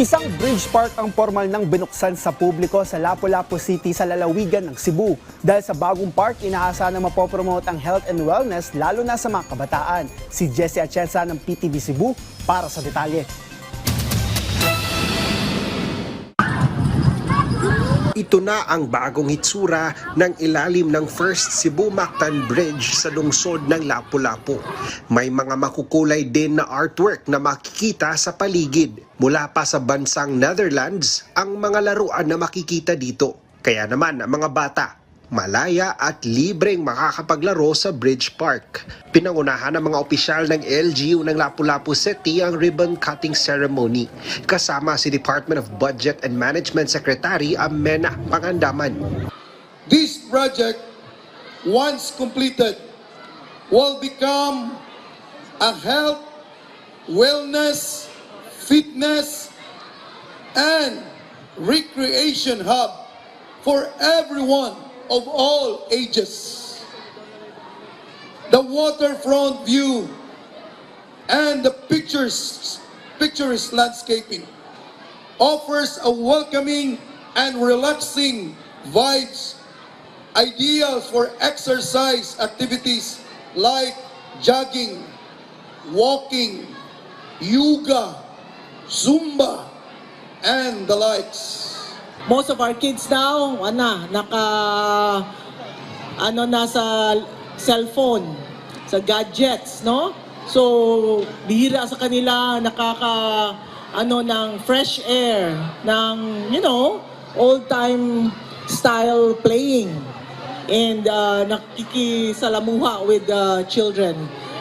Isang bridge park ang formal ng binuksan sa publiko sa Lapu-Lapu City sa lalawigan ng Cebu. Dahil sa bagong park, inaasahan na mapopromote ang health and wellness lalo na sa mga kabataan. Si Jessie Atienza ng PTV Cebu para sa detalye. Ito na ang bagong hitsura ng ilalim ng First Cebu Mactan Bridge sa lungsod ng Lapu-Lapu. May mga makukulay din na artwork na makikita sa paligid. Mula pa sa bansang Netherlands, ang mga laruan na makikita dito. Kaya naman ang mga bata, malaya at libreng makakapaglaro sa Bridge Park. Pinangunahan ng mga opisyal ng LGU ng Lapu-Lapu City ang ribbon cutting ceremony. Kasama si Department of Budget and Management Secretary Amena Pangandaman. This project, once completed, will become a health, wellness, fitness, and recreation hub for everyone of all ages. The waterfront view and the pictures, picturesque landscaping offers a welcoming and relaxing vibes, ideal for exercise activities like jogging, walking, yoga, zumba, and the likes. Most of our kids now, ano, naka, ano, nasa cellphone, sa gadgets, no? So, bihira sa kanila, nakaka, ano, ng fresh air, ng, you know, old-time style playing and uh, nakikisalamuha with the children.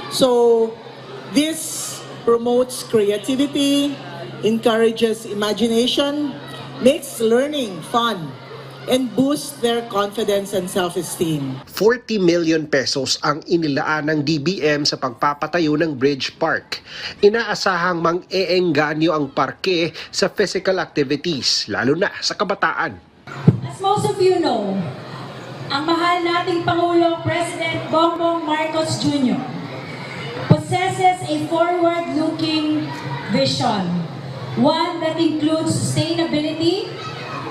So, this promotes creativity, encourages imagination, makes learning fun, and boosts their confidence and self-esteem. 40 million pesos ang inilaan ng DBM sa pagpapatayo ng Bridge Park. Inaasahang mang-eengganyo ang parke sa physical activities, lalo na sa kabataan. As most of you know, ang mahal nating Pangulo, President Bongbong Marcos Jr. possesses a forward-looking vision, one that includes sustainability,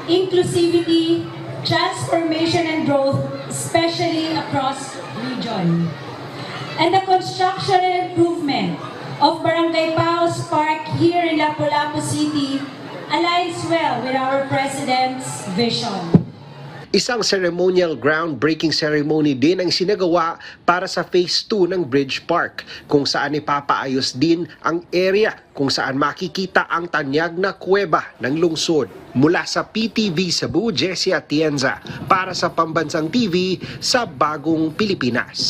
inclusivity, transformation and growth, especially across region. And the construction and improvement of Barangay Paos Park here in Lapu-Lapu City aligns well with our President's vision. Isang ceremonial groundbreaking ceremony din ang sinagawa para sa Phase 2 ng Bridge Park kung saan ipapaayos din ang area kung saan makikita ang tanyag na kuweba ng lungsod. Mula sa PTV Cebu, Jessie Atienza para sa Pambansang TV sa Bagong Pilipinas.